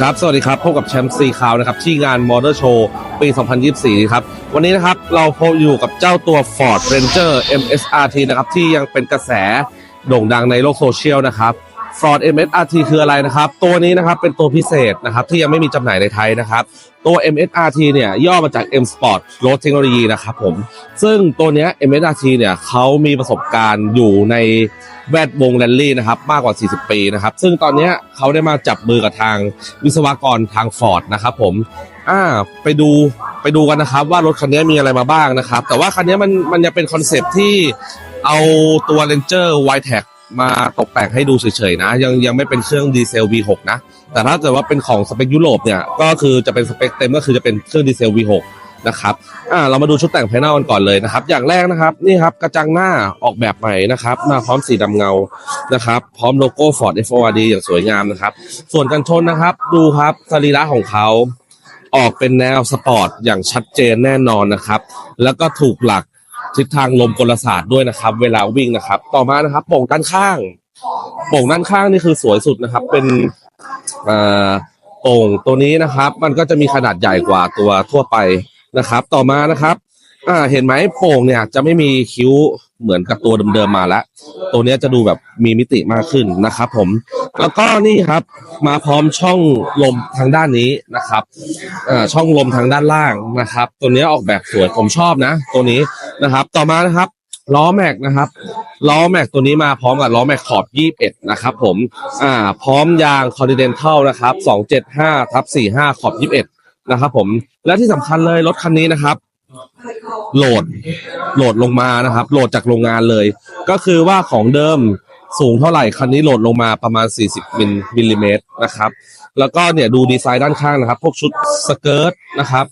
ครับ สวัสดีครับ พบกับแชมป์ซีคาวนะครับ ที่งานมอเตอร์โชว์ปี 2024 ครับ วันนี้นะครับ เราพบอยู่กับเจ้าตัว Ford Ranger MSRT นะครับ ที่ยังเป็นกระแสโด่งดังในโลกโซเชียลนะครับ Ford MSRT คืออะไรนะครับ ตัวนี้นะครับ เป็นตัวพิเศษนะครับ ที่ยังไม่มีจำหน่ายในไทยนะครับ ตัว MSRT เนี่ย ย่อมาจาก M Sport Road Technology นะครับผม ซึ่งตัวเนี้ย MSRT เนี่ยเขามีประสบการณ์อยู่ใน แวดวงแรลลี่นะครับมากกว่า 40 ปีนะครับ ซึ่งตอนนี้เขาได้มาจับมือกับทางวิศวกรทาง Ford นะครับผมอ่าไปดูไปดูกันนะครับ ว่ารถคันนี้มีอะไรมาบ้างนะครับ แต่ว่าคันนี้มันมันยังเป็นคอนเซปต์ที่เอาตัว Ranger y t e c มาตกแต่งให้ดูเฉยๆนะ ยังยังไม่เป็นเครื่องดีเซล V6 นะ แต่ถ้าเกิดว่าเป็นของสเปคยุโรปเนี่ย ก็คือจะเป็นสเปคเต็มก็คือจะเป็นเครื่องดีเซล V6 นะครับอ่าเรามาดูชุดแต่งภายนอกกันก่อนเลยนะครับ อย่างแรกนะครับนี่ครับกระจังหน้าออกแบบใหม่นะครับมาพร้อมสีดำเงานะครับ พร้อมโลโก้ Ford FORD อย่างสวยงามนะครับ ส่วนกันชนนะครับ ดูครับสรีระของเขาออกเป็นแนวสปอร์ตอย่างชัดเจนแน่นอนนะครับ แล้วก็ถูกหลักทิศทางลมกลศาสตร์ด้วยนะครับ เวลาวิ่งนะครับ ต่อมานะครับโป่งด้านข้าง โป่งด้านข้างนี่คือสวยสุดนะครับ เป็นอ่าโป่งตัวนี้นะครับ มันก็จะมีขนาดใหญ่กว่าตัวทั่วไป นะครับ ต่อมานะครับอ่าเห็นไหมโป่งเนี่ยจะไม่มีคิ้วเหมือนกับตัวเดิมๆมาแล้วตัวเนี้ยจะดูแบบมีมิติมากขึ้นนะครับ ผม แล้วก็นี่ครับ มาพร้อมช่องลมทางด้านนี้นะครับอ่าช่องลมทางด้านล่างนะครับ ตัวเนี้ยออกแบบสวยผมชอบนะ ตัวนี้นะครับ ต่อมานะครับล้อแม็กนะครับล้อแม็กตัวนี้มาพร้อมกับล้อแม็กขอบ21นะครับผมอ่าพร้อมยาง Continental นะครับ275ทับ45ขอบ21 นะครับผมและที่สำคัญเลยรถคันนี้นะครับ โหลดโหลดลงมานะครับ โหลดจากโรงงานเลย ก็คือว่าของเดิมสูงเท่าไหร่คันนี้โหลดลงมาประมาณ 40มิลมิลลิเมตรนะครับ แล้วก็เนี่ยดูดีไซน์ด้านข้างนะครับ พวกชุดสเกิร์ตนะครับ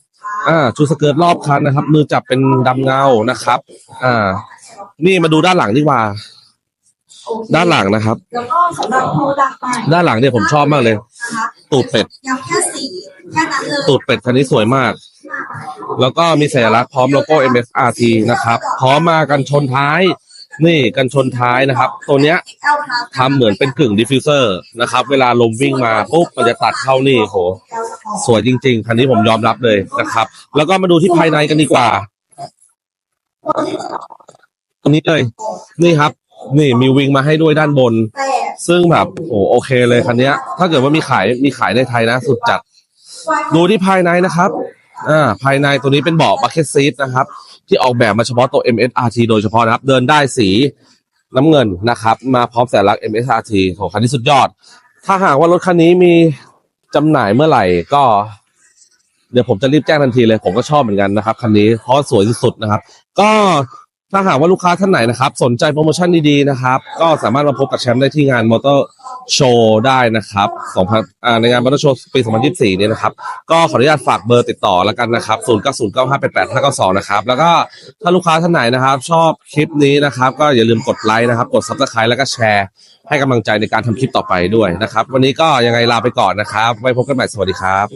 อ่าชุดสเกิร์ตรอบคันนะครับ มือจับเป็นดำเงานะครับ อ่า นี่มาดูด้านหลังดีกว่า ด้านหลังนะครับแล้วก็สำหรับโปรดักต์ใหม่ด้านหลังเนี่ยผมชอบมากเลยนะคะ ตูดเป็ดย้ำแค่สีแค่นั้นเลยตูดเป็ดคันนี้สวยมาก แล้วก็มีสัญลักษณ์พร้อมโลโก้ MSRT นะครับ พร้อมมากันชนท้าย นี่กันชนท้ายนะครับ ตัวเนี้ยเอลพลัสทำเหมือนเป็นกึ่งดิฟฟิวเซอร์นะครับ เวลาลมวิ่งมาปุ๊บมันจะตัดเข้านี่โห สวยจริง ๆ คันนี้ผมยอมรับเลยนะครับ แล้วก็มาดูที่ภายในกันดีกว่าตรงนี้เลย นี่ครับ นี่มีวิงมาให้ด้วยด้านบนแต่ ซึ่งแบบโอ้โอเคเลยคันนี้ถ้าเกิดว่ามีขายมีขายในไทยนะ สุดจัด ดูที่ภายในนะครับอ่าภายในตัวนี้เป็นเบาะบัคเก็ตซีทนะครับ ที่ออกแบบมาเฉพาะตัว MSRT โดยเฉพาะนะครับ เดินได้สีน้ำเงินนะครับ มาพร้อมสัญลักษณ์ MSRT ของคันนี้สุดยอด ถ้าหากว่ารถคันนี้มีจำหน่ายเมื่อไหร่ก็ เดี๋ยวผมจะรีบแจ้งทันทีเลย ผมก็ชอบเหมือนกันนะครับคันนี้เพราะสวยสุดนะครับ ก็ ถ้าหากว่าลูกค้าท่านไหนนะครับ สนใจโปรโมชั่นดีๆนะครับ ก็สามารถมาพบกับแชมป์ได้ที่งานมอเตอร์โชว์ได้นะครับ2,000อ่าในงานมอเตอร์โชว์ปี 2024 เนี่ยนะครับ ก็ขออนุญาตฝากเบอร์ติดต่อแล้วกันนะครับ 0 9 0 9 5 8 8 5 9 2 นะครับ แล้วก็ถ้าลูกค้าท่านไหนนะครับ ชอบคลิปนี้นะครับ ก็อย่าลืมกดไลค์นะครับ กด subscribe แล้วก็แชร์ ให้กำลังใจในการทำคลิปต่อไปด้วยนะครับ วันนี้ก็ยังไงลาไปก่อนนะครับ ไว้พบกันใหม่สวัสดีครับ